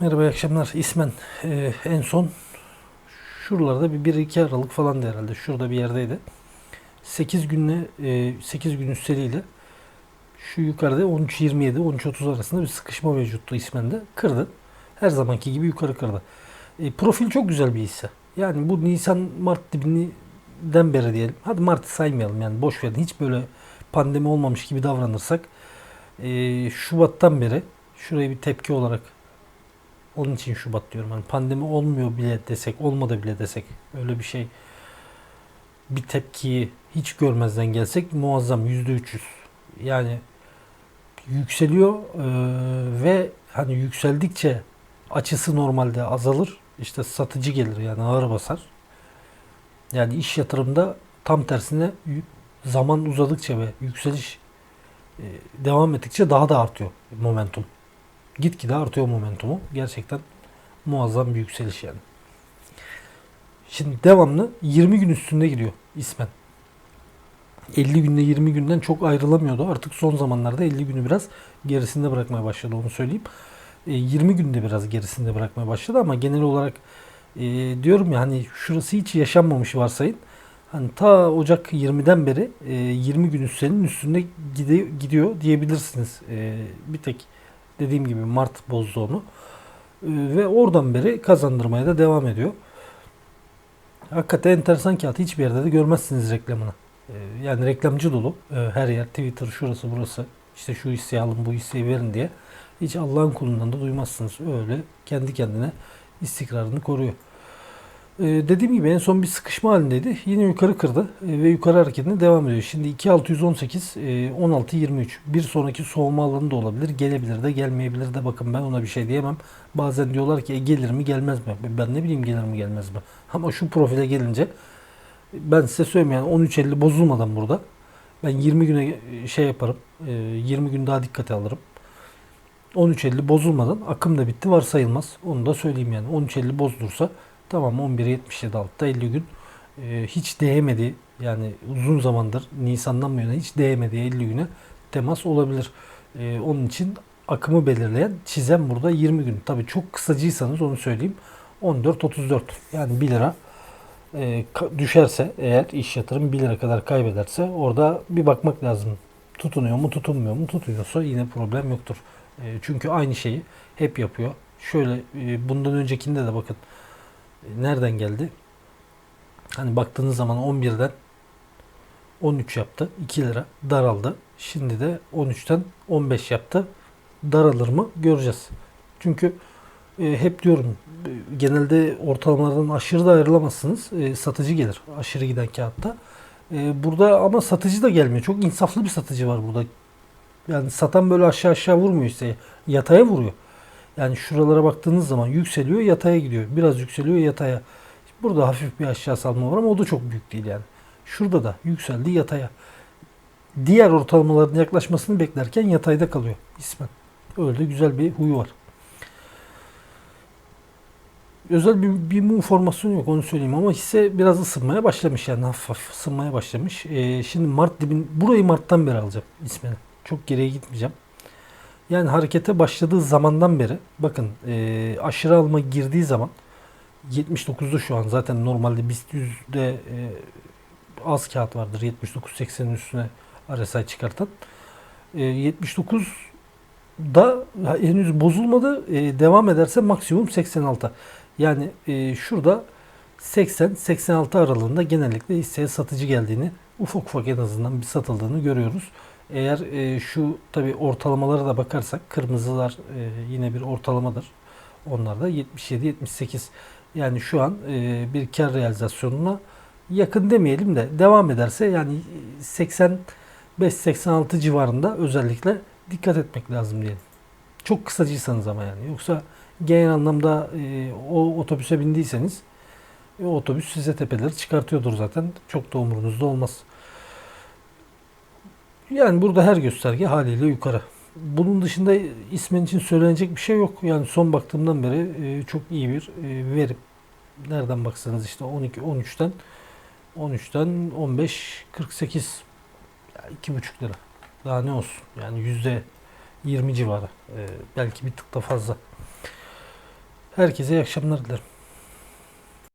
Merhaba iyi akşamlar. İsmen e, en son şuralarda bir 1-2 Aralık falan herhalde. Şurada bir yerdeydi. 8 günle e, 8 gün üsteliyle şu yukarıda 13-27 13-30 arasında bir sıkışma mevcuttu İsmen'de. Kırdı. Her zamanki gibi yukarı kırdı. E, profil çok güzel bir hisse. Yani bu Nisan Mart dibinden beri diyelim. Hadi Mart'ı saymayalım yani boş verin. Hiç böyle pandemi olmamış gibi davranırsak e, Şubat'tan beri şuraya bir tepki olarak onun için Şubat diyorum. Hani pandemi olmuyor bile desek, olmadı bile desek öyle bir şey bir tepkiyi hiç görmezden gelsek muazzam yüzde 300. Yani yükseliyor eee, ve hani yükseldikçe açısı normalde azalır. İşte satıcı gelir yani ağır basar. Yani iş yatırımda tam tersine zaman uzadıkça ve yükseliş e, devam ettikçe daha da artıyor momentum. Gitgide artıyor momentumu. Gerçekten muazzam bir yükseliş yani. Şimdi devamlı 20 gün üstünde gidiyor ismen. 50 günde 20 günden çok ayrılamıyordu. Artık son zamanlarda 50 günü biraz gerisinde bırakmaya başladı onu söyleyeyim. E, 20 günde biraz gerisinde bırakmaya başladı ama genel olarak e, diyorum ya hani şurası hiç yaşanmamış varsayın. Hani ta Ocak 20'den beri e, 20 gün üstünün üstünde gidiyor diyebilirsiniz. E, bir tek dediğim gibi Mart bozdu onu. E, ve oradan beri kazandırmaya da devam ediyor. Hakikaten enteresan kağıt. Hiçbir yerde de görmezsiniz reklamını. E, yani reklamcı dolu. E, her yer Twitter şurası burası. İşte şu hisseyi alın bu hisseyi verin diye. Hiç Allah'ın kulundan da duymazsınız. Öyle kendi kendine istikrarını koruyor. Ee, dediğim gibi en son bir sıkışma halindeydi. Yine yukarı kırdı e, ve yukarı hareketine devam ediyor. Şimdi 2618, e, 1623. Bir sonraki soğuma alanı da olabilir. Gelebilir de gelmeyebilir de bakın ben ona bir şey diyemem. Bazen diyorlar ki e, gelir mi gelmez mi? Ben ne bileyim gelir mi gelmez mi? Ama şu profile gelince ben size söyleyeyim yani 13.50 bozulmadan burada. Ben 20 güne e, şey yaparım. e, 20 gün daha dikkate alırım. 13.50 bozulmadan akım da bitti varsayılmaz. Onu da söyleyeyim yani. 13.50 bozulursa tamam 11.77 altta 50 gün e, hiç değmedi. Yani uzun zamandır Nisan'dan bu yana hiç değmedi 50 güne temas olabilir. E, onun için akımı belirleyen çizen burada 20 gün. Tabii çok kısacıysanız onu söyleyeyim. 14.34 yani 1 lira e, düşerse eğer iş yatırım 1 lira kadar kaybederse orada bir bakmak lazım. Tutunuyor mu tutunmuyor mu tutuyorsa yine problem yoktur. E, çünkü aynı şeyi hep yapıyor. Şöyle e, bundan öncekinde de bakın nereden geldi? Hani baktığınız zaman 11'den 13 yaptı. 2 lira daraldı. Şimdi de 13'ten 15 yaptı. Daralır mı? Göreceğiz. Çünkü e, hep diyorum genelde ortalamalardan aşırı da ayrılamazsınız. E, satıcı gelir aşırı giden kağıtta. E, burada ama satıcı da gelmiyor. Çok insaflı bir satıcı var burada. Yani satan böyle aşağı aşağı vurmuyor işte. Yataya vuruyor. Yani şuralara baktığınız zaman yükseliyor yataya gidiyor. Biraz yükseliyor yataya. Burada hafif bir aşağı salma var ama o da çok büyük değil yani. Şurada da yükseldi yataya. Diğer ortalamaların yaklaşmasını beklerken yatayda kalıyor ismen. Öyle güzel bir huyu var. Özel bir, bir mum formasyonu yok onu söyleyeyim ama hisse biraz ısınmaya başlamış yani hafif hafif ısınmaya başlamış. Ee, şimdi Mart dibin burayı Mart'tan beri alacağım ismini. Çok geriye gitmeyeceğim. Yani harekete başladığı zamandan beri bakın e, aşırı alma girdiği zaman 79'da şu an zaten normalde BIST 100'de e, az kağıt vardır 79-80'in üstüne RSI çıkartan. E, 79'da henüz bozulmadı. E, devam ederse maksimum 86. Yani e, şurada 80-86 aralığında genellikle hisseye satıcı geldiğini ufak ufak en azından bir satıldığını görüyoruz. Eğer e, şu tabi ortalamalara da bakarsak kırmızılar e, yine bir ortalamadır. Onlar da 77-78. Yani şu an e, bir kar realizasyonuna yakın demeyelim de devam ederse yani 85-86 civarında özellikle dikkat etmek lazım diyelim. Çok kısacıysanız ama yani. Yoksa genel anlamda e, o otobüse bindiyseniz e, otobüs size tepeleri çıkartıyordur zaten. Çok da umurunuzda olmaz. Yani burada her gösterge haliyle yukarı. Bunun dışında ismin için söylenecek bir şey yok. Yani son baktığımdan beri e, çok iyi bir e, verim. Nereden baksanız işte 12 13'ten 13'ten 15 48 ya 2,5 lira. Daha ne olsun? Yani yüzde 20 civarı. E, belki bir tık da fazla. Herkese iyi akşamlar dilerim.